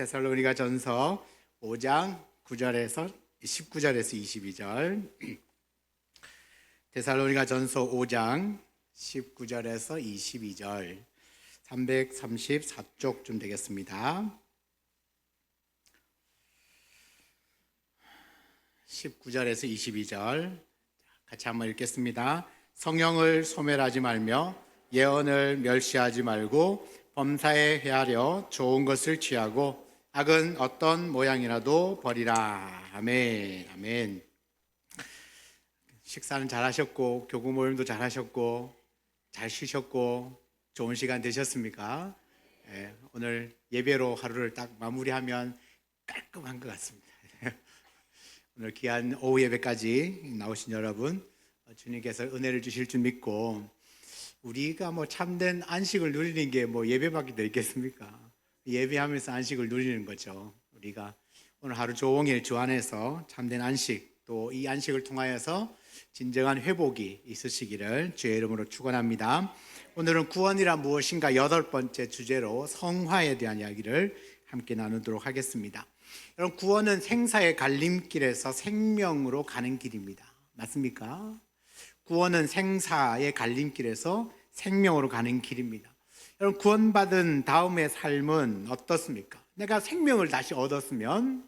데살로니가 전서 5장 9절에서 19절에서 22절. 데살로니가 전서 5장 19절에서 22절. 334쪽쯤 되겠습니다. 19절에서 22절 같이 한번 읽겠습니다. 성령을 소멸하지 말며 예언을 멸시하지 말고 범사에 헤아려 좋은 것을 취하고 악은 어떤 모양이라도 버리라. 아멘. 아멘. 식사는 잘 하셨고 교구 모임도 잘 하셨고 잘 쉬셨고 좋은 시간 되셨습니까? 예, 오늘 예배로 하루를 딱 마무리하면 깔끔한 것 같습니다. 오늘 귀한 오후 예배까지 나오신 여러분 주님께서 은혜를 주실 줄 믿고 우리가 뭐 참된 안식을 누리는 게 뭐 예배밖에 더 있겠습니까? 예배하면서 안식을 누리는 거죠. 우리가 오늘 하루 종일 주 안에서 참된 안식 또 이 안식을 통하여서 진정한 회복이 있으시기를 주의 이름으로 축원합니다. 오늘은 구원이란 무엇인가 여덟 번째 주제로 성화에 대한 이야기를 함께 나누도록 하겠습니다. 여러분 구원은 생사의 갈림길에서 생명으로 가는 길입니다. 맞습니까? 구원은 생사의 갈림길에서 생명으로 가는 길입니다. 여러분 구원받은 다음의 삶은 어떻습니까? 내가 생명을 다시 얻었으면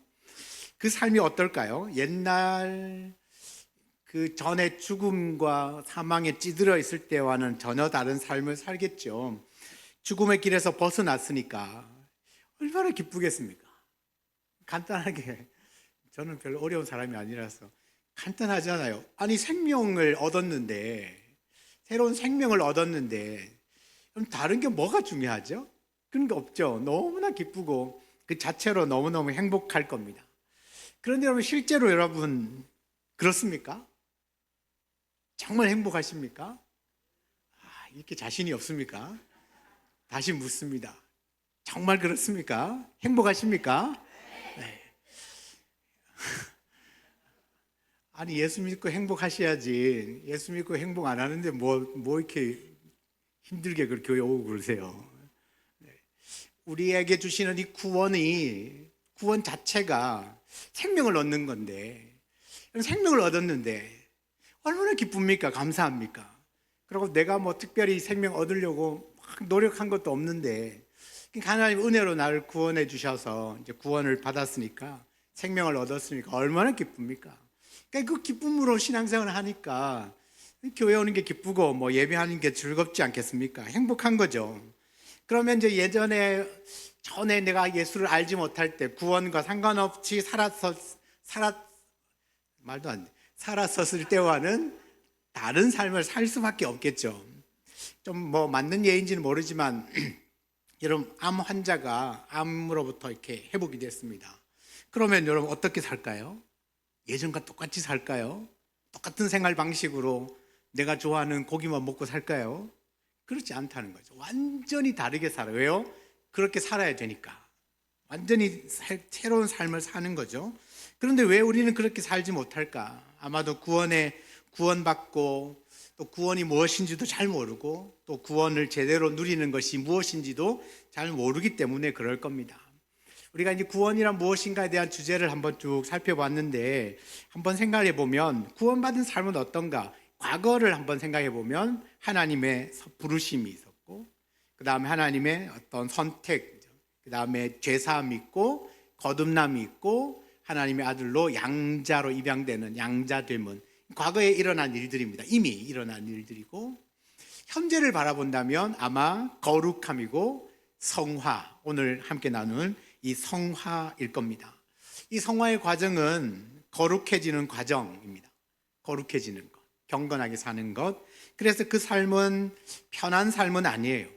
그 삶이 어떨까요? 옛날 그 전에 죽음과 사망에 찌들어 있을 때와는 전혀 다른 삶을 살겠죠. 죽음의 길에서 벗어났으니까 얼마나 기쁘겠습니까? 간단하게 저는 별로 어려운 사람이 아니라서 간단하잖아요. 아니 생명을 얻었는데 새로운 생명을 얻었는데 그럼 다른 게 뭐가 중요하죠? 그런 게 없죠. 너무나 기쁘고 그 자체로 너무너무 행복할 겁니다. 그런데 여러분 실제로 여러분 그렇습니까? 정말 행복하십니까? 아, 이렇게 자신이 없습니까? 다시 묻습니다. 정말 그렇습니까? 행복하십니까? 네. 아니 예수 믿고 행복하셔야지. 예수 믿고 행복 안 하는데 뭐뭐 이렇게 힘들게 그 교회 오고 그러세요. 네. 우리에게 주시는 이 구원이 구원 자체가 생명을 얻는 건데 생명을 얻었는데 얼마나 기쁩니까? 감사합니까? 그리고 내가 뭐 특별히 생명 얻으려고 막 노력한 것도 없는데 하나님 은혜로 나를 구원해 주셔서 이제 구원을 받았으니까 생명을 얻었으니까 얼마나 기쁩니까? 그러니까 그 기쁨으로 신앙생활을 하니까 교회 오는 게 기쁘고 뭐 예배하는 게 즐겁지 않겠습니까? 행복한 거죠. 그러면 이제 예전에 전에 내가 예수를 알지 못할 때 구원과 상관없이 살았었 살았 말도 안 돼. 살았었을 때와는 다른 삶을 살 수밖에 없겠죠. 좀 뭐 맞는 예인지는 모르지만 여러분 암 환자가 암으로부터 이렇게 회복이 됐습니다. 그러면 여러분 어떻게 살까요? 예전과 똑같이 살까요? 똑같은 생활 방식으로 내가 좋아하는 고기만 먹고 살까요? 그렇지 않다는 거죠. 완전히 다르게 살아요. 왜요? 그렇게 살아야 되니까. 완전히 새로운 삶을 사는 거죠. 그런데 왜 우리는 그렇게 살지 못할까? 아마도 구원에 구원받고 또 구원이 무엇인지도 잘 모르고 또 구원을 제대로 누리는 것이 무엇인지도 잘 모르기 때문에 그럴 겁니다. 우리가 이제 구원이란 무엇인가에 대한 주제를 한번 쭉 살펴봤는데 한번 생각해 보면 구원받은 삶은 어떤가? 과거를 한번 생각해 보면 하나님의 부르심이 있었고 그 다음에 하나님의 어떤 선택, 그 다음에 죄사함이 있고 거듭남이 있고 하나님의 아들로 양자로 입양되는 양자됨은 과거에 일어난 일들입니다. 이미 일어난 일들이고 현재를 바라본다면 아마 거룩함이고 성화 오늘 함께 나눈 이 성화일 겁니다. 이 성화의 과정은 거룩해지는 과정입니다. 거룩해지는 것, 경건하게 사는 것. 그래서 그 삶은 편한 삶은 아니에요.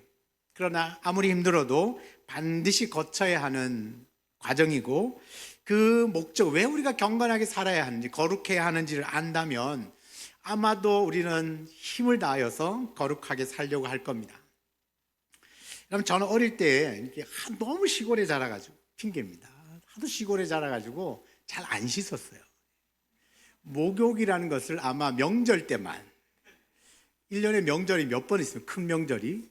그러나 아무리 힘들어도 반드시 거쳐야 하는 과정이고 그 목적, 왜 우리가 경건하게 살아야 하는지, 거룩해야 하는지를 안다면 아마도 우리는 힘을 다하여서 거룩하게 살려고 할 겁니다. 그럼 저는 어릴 때 너무 시골에 자라가지고, 핑계입니다. 하도 시골에 자라가지고 잘 안 씻었어요. 목욕이라는 것을 아마 명절 때만, 1년에 명절이 몇 번 있으면 큰 명절이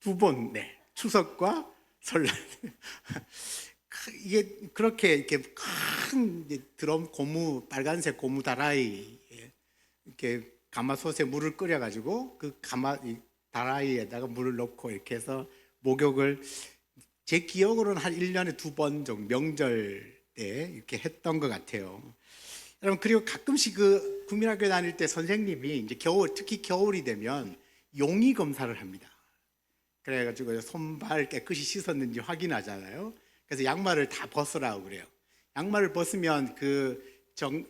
두 번, 네. 추석과 설날. 이게 그렇게 이렇게 큰 드럼 고무 빨간색 고무 다라이 이렇게 가마솥에 물을 끓여 가지고 그 가마 이 다라이에다가 물을 넣고 이렇게 해서 목욕을 제 기억으로는 한 1년에 두 번 정도 명절 때 이렇게 했던 것 같아요. 여러분 그리고 가끔씩 그 국민학교 다닐 때 선생님이 이제 겨울 특히 겨울이 되면 용의 검사를 합니다. 그래가지고 손발 깨끗이 씻었는지 확인하잖아요. 그래서 양말을 다 벗으라고 그래요. 양말을 벗으면 그 정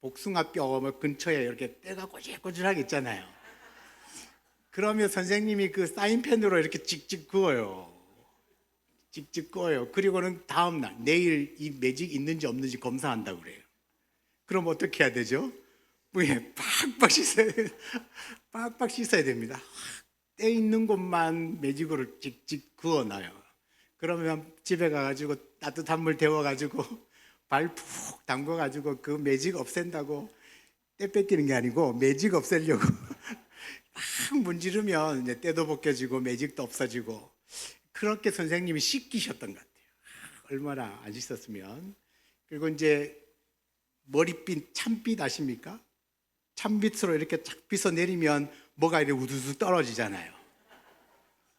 복숭아 뼈 근처에 이렇게 때가 꼬질꼬질하게 있잖아요. 그러면 선생님이 그 사인펜으로 이렇게 찍찍 그어요. 찍찍 그어요. 그리고는 다음 날 내일 이 매직 있는지 없는지 검사한다고 그래요. 그럼 어떻게 해야 되죠? 뭐에 빡빡 씻어야 돼. 빡빡 씻어야 됩니다. 때 있는 곳만 매직으로 찍찍 그어놔요. 그러면 집에 가가지고 따뜻한 물 데워가지고 발 푹 담궈가지고 그 매직 없앤다고 때 뺏기는 게 아니고 매직 없애려고 막 문지르면 이제 때도 벗겨지고 매직도 없어지고 그렇게 선생님이 씻기셨던 것 같아요. 얼마나 안 씻었으면 그리고 이제 머리빛 참빛 아십니까? 참빛으로 이렇게 착 빗어 내리면 뭐가 이렇게 우두둑 떨어지잖아요.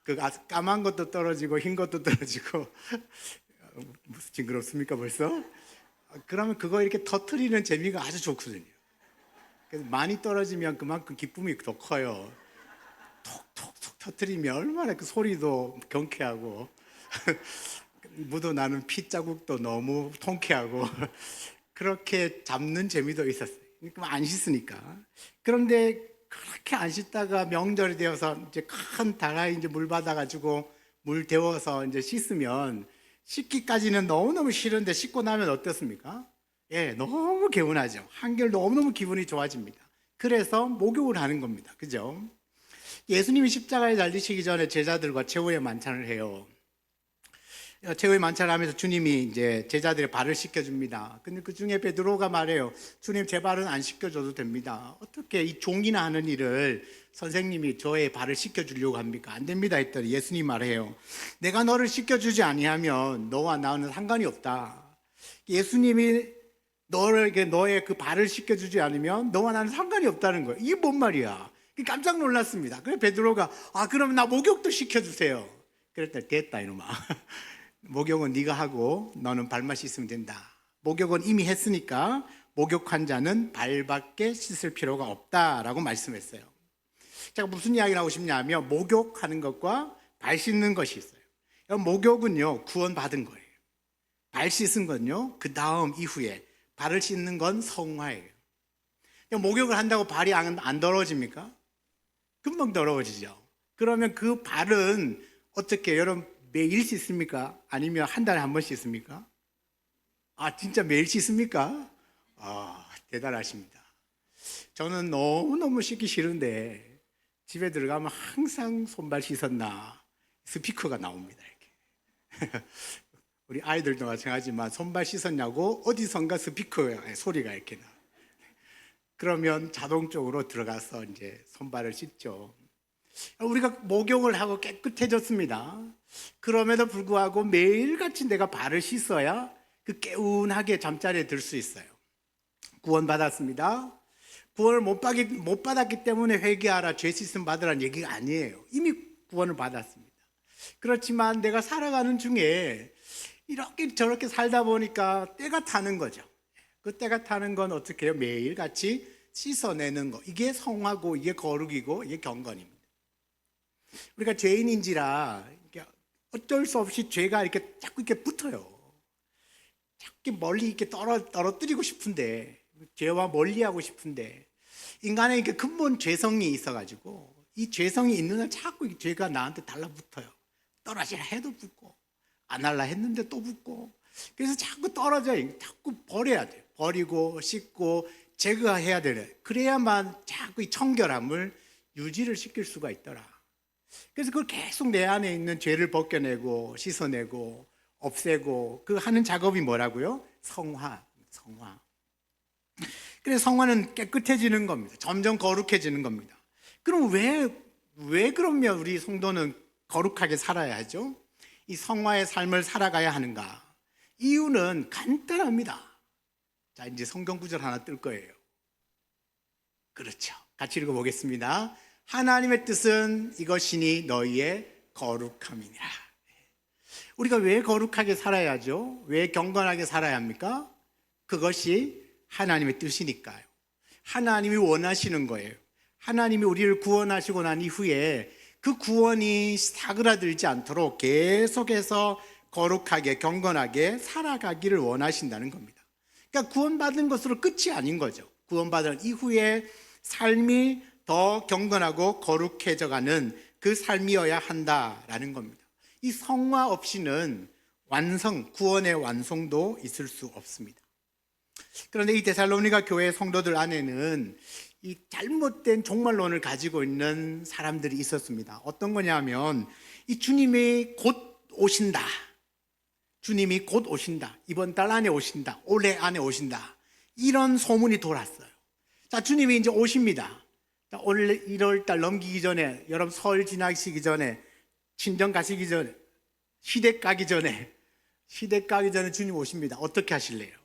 그 아- 까만 것도 떨어지고 흰 것도 떨어지고 무슨 징그럽습니까 벌써? 그러면 그거 이렇게 터트리는 재미가 아주 좋거든요. 그래서 많이 떨어지면 그만큼 기쁨이 더 커요. 톡톡톡 터트리면 얼마나 그 소리도 경쾌하고 묻어나는 피 자국도 너무 통쾌하고 그렇게 잡는 재미도 있었어요. 안 씻으니까. 그런데 그렇게 안 씻다가 명절이 되어서 이제 큰 다라이 이제 물 받아가지고 물 데워서 이제 씻으면 씻기까지는 너무너무 싫은데 씻고 나면 어떻습니까? 예, 너무 개운하죠. 한결 너무너무 기분이 좋아집니다. 그래서 목욕을 하는 겁니다. 그죠? 예수님이 십자가에 달리시기 전에 제자들과 최후의 만찬을 해요. 최후의 만찬을 하면서 주님이 이제 제자들의 발을 씻겨줍니다. 근데 그 중에 베드로가 말해요. 주님 제 발은 안 씻겨줘도 됩니다. 어떻게 이 종이나 하는 일을 선생님이 저의 발을 씻겨주려고 합니까? 안 됩니다. 했더니 예수님 말해요. 내가 너를 씻겨주지 아니하면 너와 나는 상관이 없다. 예수님이 너에게 너의 그 발을 씻겨주지 않으면 너와 나는 상관이 없다는 거예요. 이게 뭔 말이야? 깜짝 놀랐습니다. 그래 베드로가 아 그럼 나 목욕도 시켜주세요. 그랬더니 됐다 이놈아. 목욕은 네가 하고 너는 발만 씻으면 된다. 목욕은 이미 했으니까 목욕한 자는 발밖에 씻을 필요가 없다라고 말씀했어요. 제가 무슨 이야기를 하고 싶냐면 목욕하는 것과 발 씻는 것이 있어요. 목욕은요 구원 받은 거예요. 발 씻은 건요 그 다음 이후에 발을 씻는 건 성화예요. 목욕을 한다고 발이 안, 안 더러워집니까? 금방 더러워지죠. 그러면 그 발은 어떻게 여러분 매일 씻습니까? 아니면 한 달에 한 번 씻습니까? 아 진짜 매일 씻습니까? 아 대단하십니다. 저는 너무 너무 씻기 싫은데 집에 들어가면 항상 손발 씻었나 스피커가 나옵니다. 이렇게 우리 아이들도 마찬가지지만 손발 씻었냐고 어디선가 스피커의 소리가 이렇게 나. 그러면 자동적으로 들어가서 이제 손발을 씻죠. 우리가 목욕을 하고 깨끗해졌습니다. 그럼에도 불구하고 매일같이 내가 발을 씻어야 그 개운하게 잠자리에 들 수 있어요. 구원받았습니다. 구원을 못, 받기, 못 받았기 때문에 회개하라, 죄 씻음 받으라는 얘기가 아니에요. 이미 구원을 받았습니다. 그렇지만 내가 살아가는 중에 이렇게 저렇게 살다 보니까 때가 타는 거죠. 그 때가 타는 건 어떻게 해요? 매일같이 씻어내는 거. 이게 성화고, 이게 거룩이고, 이게 경건입니다. 우리가 죄인인지라 어쩔 수 없이 죄가 이렇게 자꾸 이렇게 붙어요. 자꾸 멀리 이렇게 떨어, 떨어뜨리고 싶은데, 죄와 멀리 하고 싶은데, 인간의 이렇게 근본 죄성이 있어가지고, 이 죄성이 있는 한 자꾸 이 죄가 나한테 달라붙어요. 떨어지라 해도 붙고, 안 할라 했는데 또 붙고, 그래서 자꾸 떨어져요. 자꾸 버려야 돼요. 버리고, 씻고, 제거해야 되래. 그래야만 자꾸 이 청결함을 유지를 시킬 수가 있더라. 그래서 그걸 계속 내 안에 있는 죄를 벗겨내고 씻어내고 없애고 그 하는 작업이 뭐라고요? 성화, 성화. 그래서 성화는 깨끗해지는 겁니다. 점점 거룩해지는 겁니다. 그럼 왜, 왜 그러면 우리 성도는 거룩하게 살아야 하죠? 이 성화의 삶을 살아가야 하는가? 이유는 간단합니다. 자, 이제 성경 구절 하나 뜰 거예요. 그렇죠. 같이 읽어보겠습니다. 하나님의 뜻은 이것이니 너희의 거룩함이니라. 우리가 왜 거룩하게 살아야죠? 왜 경건하게 살아야 합니까? 그것이 하나님의 뜻이니까요. 하나님이 원하시는 거예요. 하나님이 우리를 구원하시고 난 이후에 그 구원이 사그라들지 않도록 계속해서 거룩하게 경건하게 살아가기를 원하신다는 겁니다. 그러니까 구원받은 것으로 끝이 아닌 거죠. 구원받은 이후에 삶이 더 경건하고 거룩해져 가는 그 삶이어야 한다라는 겁니다. 이 성화 없이는 완성, 구원의 완성도 있을 수 없습니다. 그런데 이 데살로니가 교회 성도들 안에는 이 잘못된 종말론을 가지고 있는 사람들이 있었습니다. 어떤 거냐면 이 주님이 곧 오신다. 주님이 곧 오신다. 이번 달 안에 오신다. 올해 안에 오신다. 이런 소문이 돌았어요. 자, 주님이 이제 오십니다. 자, 오늘 1월 달 넘기기 전에, 여러분 설 지나시기 전에, 친정 가시기 전에, 시댁 가기 전에, 시댁 가기 전에 주님 오십니다. 어떻게 하실래요?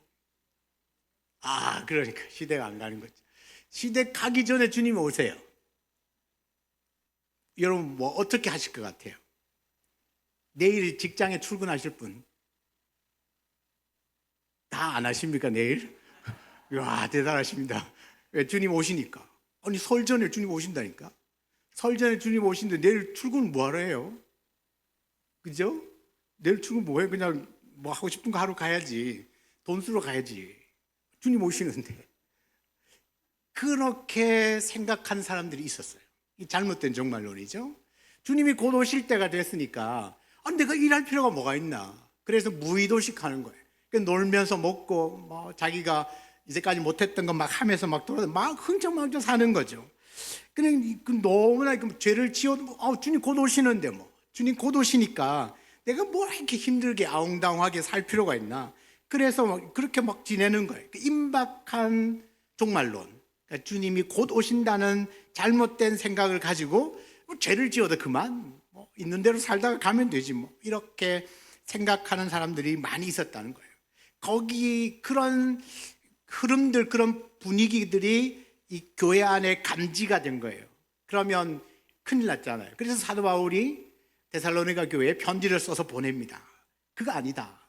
아, 그러니까 시댁 안 가는 거죠. 시댁 가기 전에 주님 오세요. 여러분 뭐 어떻게 하실 것 같아요? 내일 직장에 출근하실 분. 다 안 하십니까, 내일? 와, 대단하십니다. 왜 주님 오시니까. 아니, 설 전에 주님 오신다니까. 설 전에 주님 오신데 내일 출근 뭐 하러 해요? 그죠? 내일 출근 뭐 해? 그냥 뭐 하고 싶은 거 하러 가야지. 돈 쓰러 가야지. 주님 오시는데. 그렇게 생각한 사람들이 있었어요. 이 잘못된 종말론이죠. 주님이 곧 오실 때가 됐으니까 아, 내가 일할 필요가 뭐가 있나. 그래서 무의도식 하는 거예요. 그러니까 놀면서 먹고 뭐 자기가 이제까지 못했던 거 막 하면서 막 돌아 막 흥청망청 사는 거죠. 그냥 그 너무나 그 죄를 지어도 아, 주님 곧 오시는데 뭐 주님 곧 오시니까 내가 뭘 이렇게 힘들게 아웅다웅하게 살 필요가 있나. 그래서 막 그렇게 막 지내는 거예요. 그 임박한 종말론. 그러니까 주님이 곧 오신다는 잘못된 생각을 가지고 뭐 죄를 지어도 그만 뭐 있는 대로 살다가 가면 되지 뭐 이렇게 생각하는 사람들이 많이 있었다는 거예요. 거기 그런 흐름들 그런 분위기들이 이 교회 안에 감지가 된 거예요. 그러면 큰일 났잖아요. 그래서 사도 바울이 데살로니가 교회에 편지를 써서 보냅니다. 그거 아니다.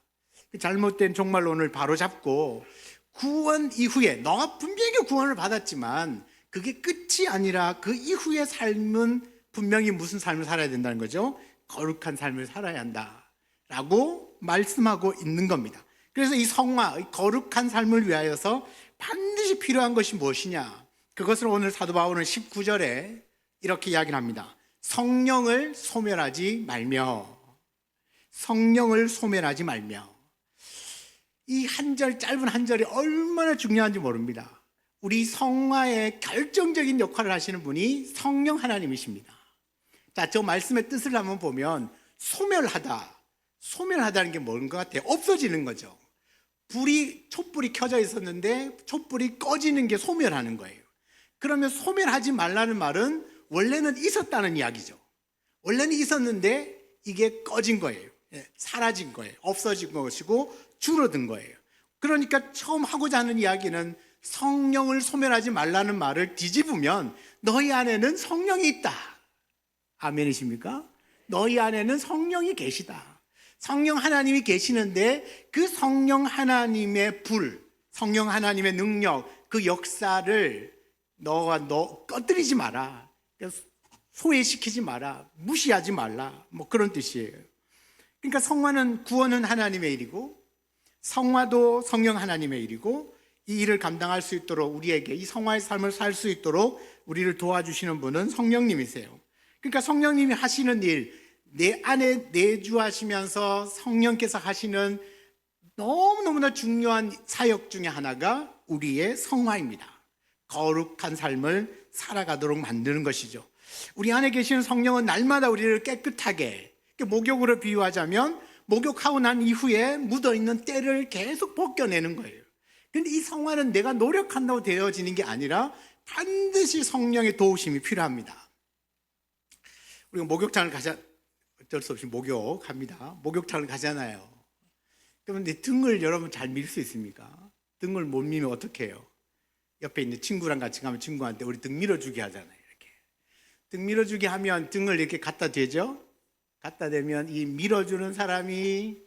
그 잘못된 종말론을 바로 잡고 구원 이후에 너가 분명히 구원을 받았지만 그게 끝이 아니라 그 이후의 삶은 분명히 무슨 삶을 살아야 된다는 거죠. 거룩한 삶을 살아야 한다 라고 말씀하고 있는 겁니다. 그래서 이 성화, 이 거룩한 삶을 위하여서 반드시 필요한 것이 무엇이냐? 그것을 오늘 사도 바울은 19절에 이렇게 이야기를 합니다. 성령을 소멸하지 말며 성령을 소멸하지 말며 이 한 절 짧은 한 절이 얼마나 중요한지 모릅니다. 우리 성화의 결정적인 역할을 하시는 분이 성령 하나님이십니다. 자, 저 말씀의 뜻을 한번 보면 소멸하다. 소멸하다는 게 뭔 것 같아요? 없어지는 거죠. 불이 촛불이 켜져 있었는데 촛불이 꺼지는 게 소멸하는 거예요. 그러면 소멸하지 말라는 말은 원래는 있었다는 이야기죠. 원래는 있었는데 이게 꺼진 거예요. 예, 사라진 거예요. 없어진 것이고 줄어든 거예요. 그러니까 처음 하고자 하는 이야기는 성령을 소멸하지 말라는 말을 뒤집으면 너희 안에는 성령이 있다. 아멘이십니까? 너희 안에는 성령이 계시다. 성령 하나님이 계시는데 그 성령 하나님의 불, 성령 하나님의 능력, 그 역사를 너가 너 꺼뜨리지 마라. 소외시키지 마라. 무시하지 말라. 뭐 그런 뜻이에요. 그러니까 성화는 구원은 하나님의 일이고 성화도 성령 하나님의 일이고 이 일을 감당할 수 있도록 우리에게 이 성화의 삶을 살 수 있도록 우리를 도와주시는 분은 성령님이세요. 그러니까 성령님이 하시는 일, 내 안에 내주하시면서 성령께서 하시는 너무너무나 중요한 사역 중에 하나가 우리의 성화입니다. 거룩한 삶을 살아가도록 만드는 것이죠. 우리 안에 계시는 성령은 날마다 우리를 깨끗하게 목욕으로 비유하자면 목욕하고 난 이후에 묻어 있는 때를 계속 벗겨내는 거예요. 근데 이 성화는 내가 노력한다고 되어지는 게 아니라 반드시 성령의 도우심이 필요합니다. 우리가 목욕탕을 가자 어쩔 수 없이 목욕합니다. 목욕탕을 가잖아요. 그런데 등을 여러분 잘 밀 수 있습니까? 등을 못 밀면 어떻게 해요? 옆에 있는 친구랑 같이 가면 친구한테 우리 등 밀어주게 하잖아요. 이렇게 등 밀어주게 하면 등을 이렇게 갖다 대죠. 갖다 대면 이 밀어주는 사람이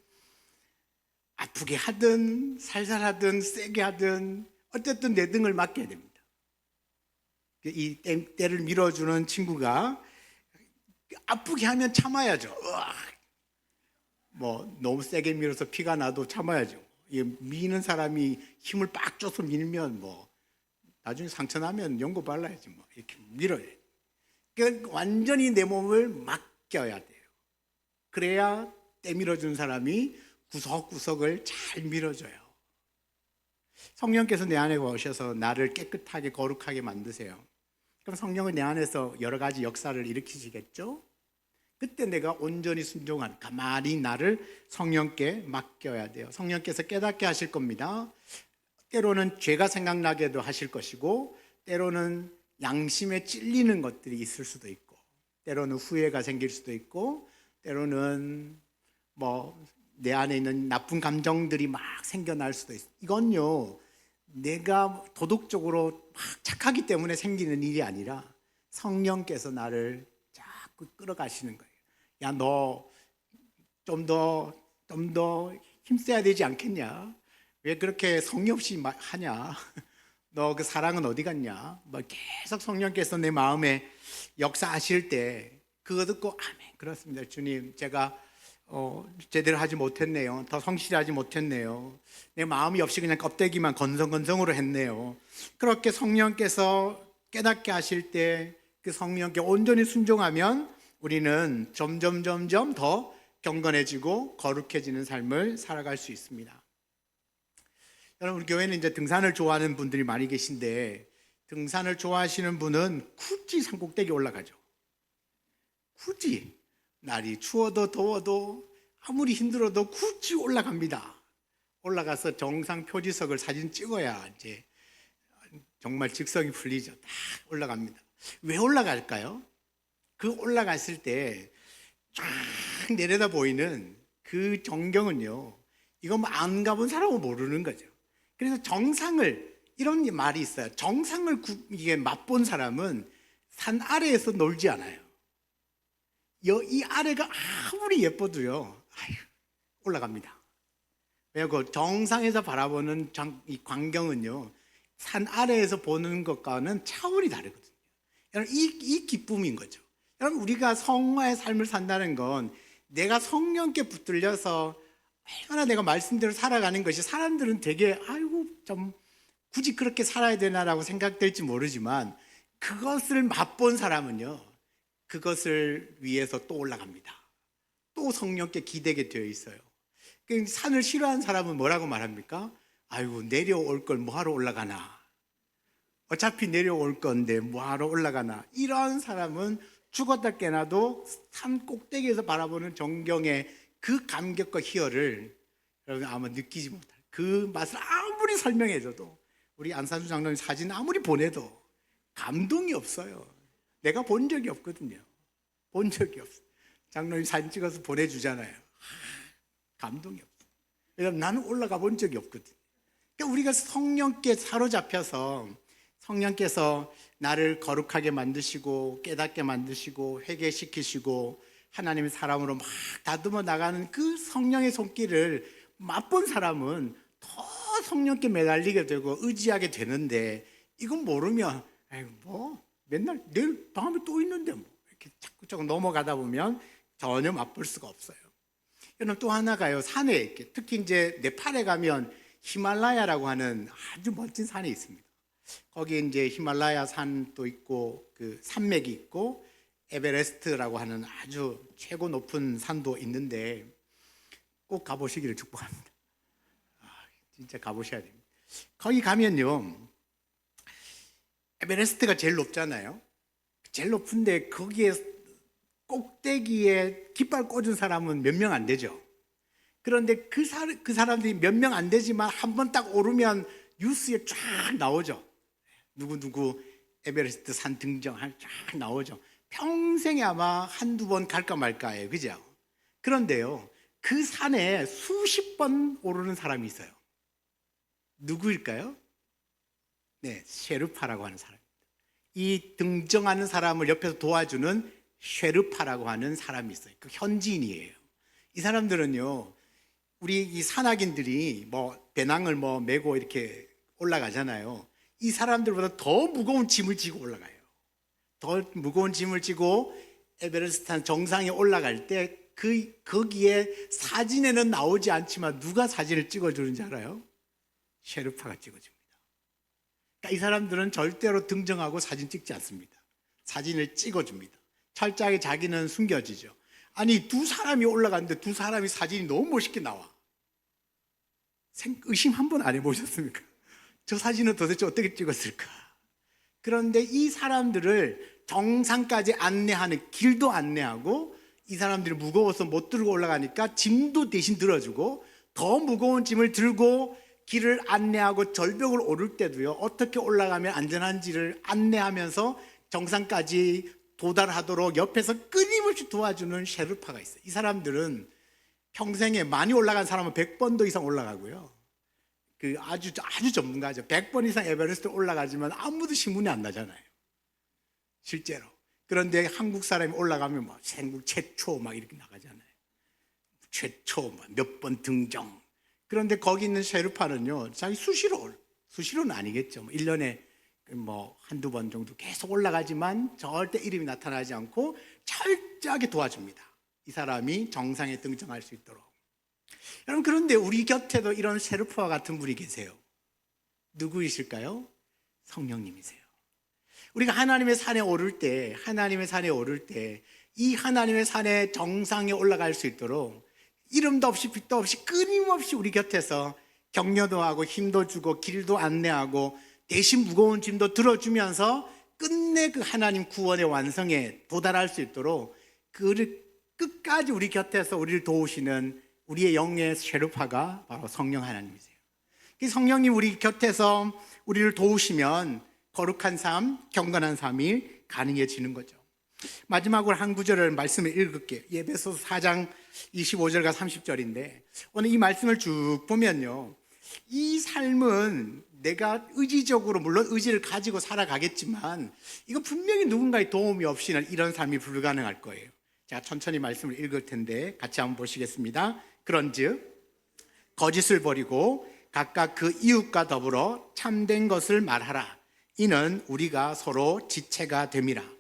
아프게 하든 살살 하든 세게 하든 어쨌든 내 등을 맡겨야 됩니다. 이 때- 때를 밀어주는 친구가 아프게 하면 참아야죠. 뭐 너무 세게 밀어서 피가 나도 참아야죠. 이 미는 사람이 힘을 빡 줘서 밀면 뭐 나중에 상처 나면 연고 발라야지 뭐 이렇게 밀어야 돼. 그러니까 완전히 내 몸을 맡겨야 돼요. 그래야 때 밀어주는 사람이 구석구석을 잘 밀어줘요. 성령께서 내 안에 오셔서 나를 깨끗하게 거룩하게 만드세요. 그럼 성령은 내 안에서 여러 가지 역사를 일으키시겠죠? 그때 내가 온전히 순종한 가만히 나를 성령께 맡겨야 돼요. 성령께서 깨닫게 하실 겁니다. 때로는 죄가 생각나게도 하실 것이고 때로는 양심에 찔리는 것들이 있을 수도 있고 때로는 후회가 생길 수도 있고 때로는 뭐 내 안에 있는 나쁜 감정들이 막 생겨날 수도 있어. 이건요, 내가 도덕적으로 막 착하기 때문에 생기는 일이 아니라 성령께서 나를 자꾸 끌어가시는 거예요. 야, 너 좀 더, 좀 더 힘써야 되지 않겠냐? 왜 그렇게 성의 없이 마- 하냐? 너 그 사랑은 어디 갔냐? 뭐 계속 성령께서 내 마음에 역사하실 때 그거 듣고 아멘 그렇습니다 주님 제가 어, 제대로 하지 못했네요 더 성실하지 못했네요 내 마음이 없이 그냥 껍데기만 건성건성으로 했네요 그렇게 성령께서 깨닫게 하실 때 그 성령께 온전히 순종하면 우리는 점점 점점 더 경건해지고 거룩해지는 삶을 살아갈 수 있습니다. 여러분 우리 교회는 이제 등산을 좋아하는 분들이 많이 계신데 등산을 좋아하시는 분은 굳이 산꼭대기 올라가죠. 굳이 날이 추워도 더워도 아무리 힘들어도 굳이 올라갑니다. 올라가서 정상 표지석을 사진 찍어야 이제 정말 직성이 풀리죠. 딱 올라갑니다. 왜 올라갈까요? 그 올라갔을 때 쫙 내려다 보이는 그 전경은요. 이거 뭐안 가본 사람은 모르는 거죠. 그래서 정상을 이런 말이 있어요. 정상을 구- 이게 맛본 사람은 산 아래에서 놀지 않아요. 여- 이 아래가 아무리 예뻐도요. 아휴, 올라갑니다. 왜요? 그 정상에서 바라보는 장- 이 광경은요. 산 아래에서 보는 것과는 차원이 다르거든요. 여러분 이, 이 기쁨인 거죠. 여러분 우리가 성화의 삶을 산다는 건 내가 성령께 붙들려서 얼마나 내가 말씀대로 살아가는 것이 사람들은 되게 아이고 좀 굳이 그렇게 살아야 되나라고 생각될지 모르지만 그것을 맛본 사람은요 그것을 위해서 또 올라갑니다. 또 성령께 기대게 되어 있어요. 그 산을 싫어하는 사람은 뭐라고 말합니까? 아이고 내려올 걸 뭐하러 올라가나? 어차피 내려올 건데 뭐하러 올라가나? 이러한 사람은 죽었다 깨나도 산 꼭대기에서 바라보는 정경의 그 감격과 희열을 여러분 아마 느끼지 못할 그 맛을 아무리 설명해줘도 우리 안산수 장로님 사진 아무리 보내도 감동이 없어요. 내가 본 적이 없거든요. 본 적이 없어. 장로님 사진 찍어서 보내주잖아요. 감동이 없어. 왜냐면 나는 올라가 본 적이 없거든. 그러니까 우리가 성령께 사로잡혀서 성령께서 나를 거룩하게 만드시고 깨닫게 만드시고 회개시키시고 하나님의 사람으로 막 다듬어 나가는 그 성령의 손길을 맛본 사람은 더 성령께 매달리게 되고 의지하게 되는데 이건 모르면 아이 뭐 맨날 내일 다음에 또 있는데 뭐 이렇게 자꾸 자꾸 넘어가다 보면 전혀 맛볼 수가 없어요. 여러분 또 하나가요 산에 이렇게 특히 이제 네팔에 가면 히말라야라고 하는 아주 멋진 산이 있습니다. 거기에 이제 히말라야 산도 있고 그 산맥이 있고 에베레스트라고 하는 아주 최고 높은 산도 있는데 꼭 가보시기를 축복합니다. 아, 진짜 가보셔야 됩니다. 거기 가면요 에베레스트가 제일 높잖아요. 제일 높은데 거기에 꼭대기에 깃발 꽂은 사람은 몇 명 안 되죠. 그런데 그, 사, 그 사람들이 몇 명 안 되지만 한 번 딱 오르면 뉴스에 쫙 나오죠. 누구 누구 에베레스트 산 등정할 쫙 나오죠. 평생에 아마 한두 번 갈까 말까예요. 그죠? 그런데요. 그 산에 수십 번 오르는 사람이 있어요. 누구일까요? 네, 쉐르파라고 하는 사람입니다. 이 등정하는 사람을 옆에서 도와주는 쉐르파라고 하는 사람이 있어요. 그 현지인이에요. 이 사람들은요, 우리 이 산악인들이 뭐 배낭을 뭐 메고 이렇게 올라가잖아요. 이 사람들보다 더 무거운 짐을 지고 올라가요. 더 무거운 짐을 지고 에베레스트 정상에 올라갈 때 그 거기에 사진에는 나오지 않지만 누가 사진을 찍어주는지 알아요? 셰르파가 찍어줍니다. 그러니까 이 사람들은 절대로 등정하고 사진 찍지 않습니다. 사진을 찍어줍니다. 철저하게 자기는 숨겨지죠. 아니 두 사람이 올라갔는데 두 사람이 사진이 너무 멋있게 나와. 생- 의심 한 번 안 해보셨습니까? 저 사진은 도대체 어떻게 찍었을까? 그런데 이 사람들을 정상까지 안내하는 길도 안내하고 이 사람들이 무거워서 못 들고 올라가니까 짐도 대신 들어주고 더 무거운 짐을 들고 길을 안내하고 절벽을 오를 때도요 어떻게 올라가면 안전한지를 안내하면서 정상까지 도달하도록 옆에서 끊임없이 도와주는 셰르파가 있어요. 이 사람들은 평생에 많이 올라간 사람은 100번도 이상 올라가고요. 그 아주 아주 전문가죠. 100번 이상 에베레스트 올라가지만 아무도 신문이 안 나잖아요. 실제로. 그런데 한국 사람이 올라가면 막 생국 최초 막 이렇게 나가잖아요. 최초 몇 번 등정. 그런데 거기 있는 셰르파는요, 자기 수시로, 올- 수시로는 아니겠죠. 뭐 1년에 뭐 한두 번 정도 계속 올라가지만 절대 이름이 나타나지 않고 철저하게 도와줍니다. 이 사람이 정상에 등정할 수 있도록. 여러분, 그런데 우리 곁에도 이런 셰르파와 같은 분이 계세요. 누구이실까요? 성령님이세요. 우리가 하나님의 산에 오를 때, 하나님의 산에 오를 때, 이 하나님의 산의 정상에 올라갈 수 있도록 이름도 없이 빛도 없이 끊임없이 우리 곁에서 격려도 하고 힘도 주고 길도 안내하고 대신 무거운 짐도 들어주면서 끝내 그 하나님 구원의 완성에 도달할 수 있도록 그를 끝까지 우리 곁에서 우리를 도우시는 우리의 영의 쉐르파가 바로 성령 하나님이세요. 이 성령님 우리 곁에서 우리를 도우시면 거룩한 삶, 경건한 삶이 가능해지는 거죠. 마지막으로 한 구절을 말씀을 읽을게요. 예배소서 4장 25절과 30절인데 오늘 이 말씀을 쭉 보면요. 이 삶은 내가 의지적으로 물론 의지를 가지고 살아가겠지만 이거 분명히 누군가의 도움이 없이는 이런 삶이 불가능할 거예요. 제가 천천히 말씀을 읽을 텐데 같이 한번 보시겠습니다. 그런즉 거짓을 버리고 각각 그 이웃과 더불어 참된 것을 말하라. 이는 우리가 서로 지체가 됨이라.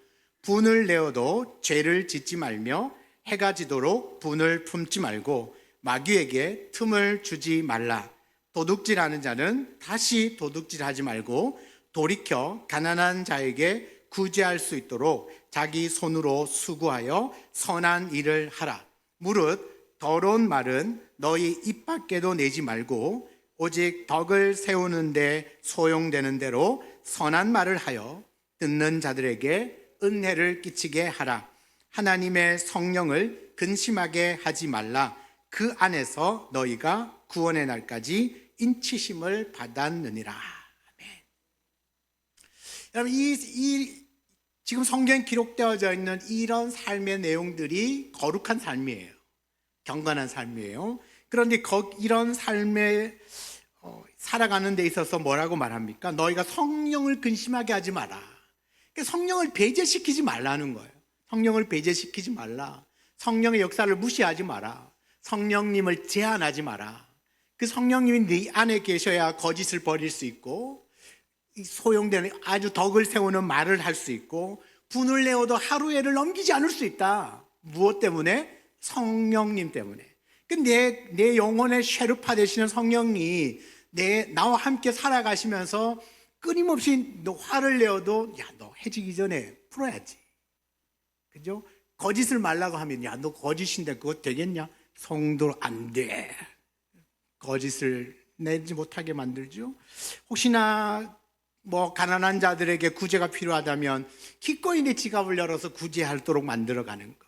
분을 내어도 죄를 짓지 말며 해가 지도록 분을 품지 말고 마귀에게 틈을 주지 말라. 도둑질하는 자는 다시 도둑질하지 말고 돌이켜 가난한 자에게 구제할 수 있도록 자기 손으로 수고하여 선한 일을 하라. 무릇 더러운 말은 너희 입 밖에도 내지 말고 오직 덕을 세우는데 소용되는 대로 선한 말을 하여 듣는 자들에게 은혜를 끼치게 하라. 하나님의 성령을 근심하게 하지 말라. 그 안에서 너희가 구원의 날까지 인치심을 받았느니라. 아멘. 여러분 이, 이 지금 성경에 기록되어져 있는 이런 삶의 내용들이 거룩한 삶이에요. 경건한 삶이에요. 그런데 거, 이런 삶에 어, 살아가는 데 있어서 뭐라고 말합니까? 너희가 성령을 근심하게 하지 마라. 그러니까 성령을 배제시키지 말라는 거예요. 성령을 배제시키지 말라. 성령의 역사를 무시하지 마라. 성령님을 제한하지 마라. 그 성령님이 네 안에 계셔야 거짓을 버릴 수 있고 이 소용되는 아주 덕을 세우는 말을 할 수 있고 분을 내어도 하루에를 넘기지 않을 수 있다. 무엇 때문에? 성령님 때문에. 근데 내 영혼의 쉐르파 되시는 성령이 내 나와 함께 살아가시면서 끊임없이 너 화를 내어도 야 너 해지기 전에 풀어야지. 그죠? 거짓을 말라고 하면 야 너 거짓인데 그거 되겠냐? 성도 안 돼. 거짓을 내지 못하게 만들죠. 혹시나 뭐 가난한 자들에게 구제가 필요하다면 기꺼이 내 지갑을 열어서 구제하도록 만들어가는 거.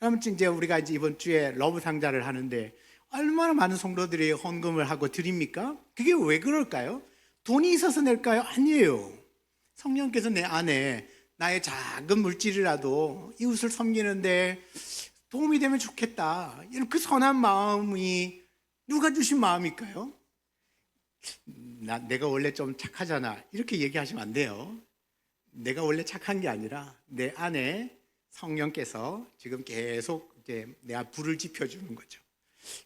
아무튼 이제 우리가 이제 이번 주에 러브 상자를 하는데 얼마나 많은 성도들이 헌금을 하고 드립니까? 그게 왜 그럴까요? 돈이 있어서 낼까요? 아니에요. 성령께서 내 안에 나의 작은 물질이라도 이웃을 섬기는데 도움이 되면 좋겠다. 이런 그 선한 마음이 누가 주신 마음일까요? 나 내가 원래 좀 착하잖아. 이렇게 얘기하시면 안 돼요. 내가 원래 착한 게 아니라 내 안에 성령께서 지금 계속 이제 내가 불을 지펴 주는 거죠.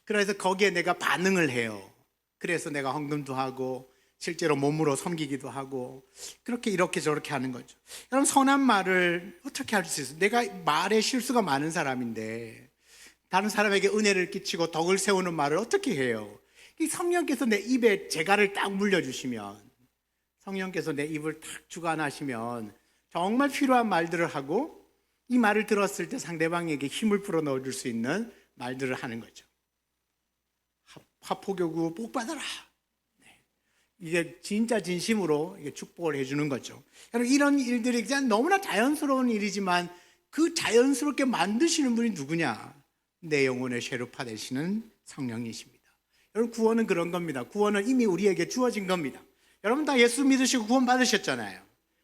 그래서 거기에 내가 반응을 해요. 그래서 내가 헌금도 하고 실제로 몸으로 섬기기도 하고 그렇게 이렇게 저렇게 하는 거죠. 여러분 선한 말을 어떻게 할 수 있어요? 내가 말에 실수가 많은 사람인데 다른 사람에게 은혜를 끼치고 덕을 세우는 말을 어떻게 해요? 이 성령께서 내 입에 재갈을 딱 물려주시면 성령께서 내 입을 탁 주관하시면 정말 필요한 말들을 하고 이 말을 들었을 때 상대방에게 힘을 불어 넣어줄 수 있는 말들을 하는 거죠. 하- 화포교구 복 받아라. 네. 이게 진짜 진심으로 축복을 해주는 거죠. 여러분 이런 일들이 그냥 너무나 자연스러운 일이지만 그 자연스럽게 만드시는 분이 누구냐? 내 영혼의 쉐르파 되시는 성령이십니다. 여러분 구원은 그런 겁니다. 구원은 이미 우리에게 주어진 겁니다. 여러분 다 예수 믿으시고 구원 받으셨잖아요.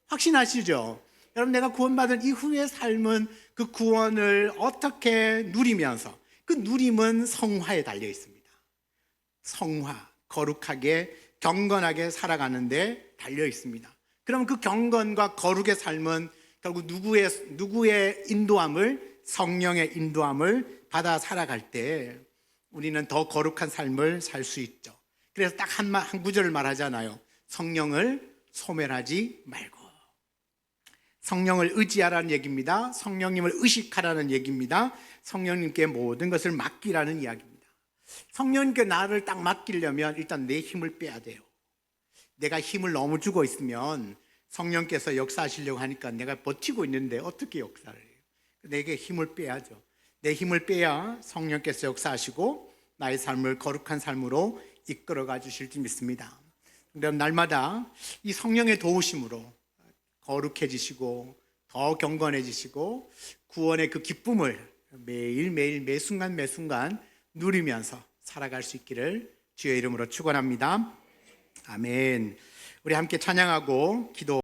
확신하시죠? 여러분 내가 구원받은 이후의 삶은 그 구원을 어떻게 누리면서 그 누림은 성화에 달려 있습니다. 성화, 거룩하게 경건하게 살아가는데 달려 있습니다. 그럼 그 경건과 거룩의 삶은 결국 누구의 누구의 인도함을 성령의 인도함을 받아 살아갈 때 우리는 더 거룩한 삶을 살 수 있죠. 그래서 딱 한 한 구절을 말하잖아요. 성령을 소멸하지 말고. 성령을 의지하라는 얘기입니다. 성령님을 의식하라는 얘기입니다. 성령님께 모든 것을 맡기라는 이야기입니다. 성령님께 나를 딱 맡기려면 일단 내 힘을 빼야 돼요. 내가 힘을 너무 주고 있으면 성령께서 역사하시려고 하니까 내가 버티고 있는데 어떻게 역사를 해요? 내게 힘을 빼야죠. 내 힘을 빼야 성령께서 역사하시고 나의 삶을 거룩한 삶으로 이끌어가 주실 줄 믿습니다. 그럼 날마다 이 성령의 도우심으로 거룩해지시고 더 경건해지시고 구원의 그 기쁨을 매일매일 매 순간 매 순간 누리면서 살아갈 수 있기를 주의 이름으로 축원합니다. 아멘. 우리 함께 찬양하고 기도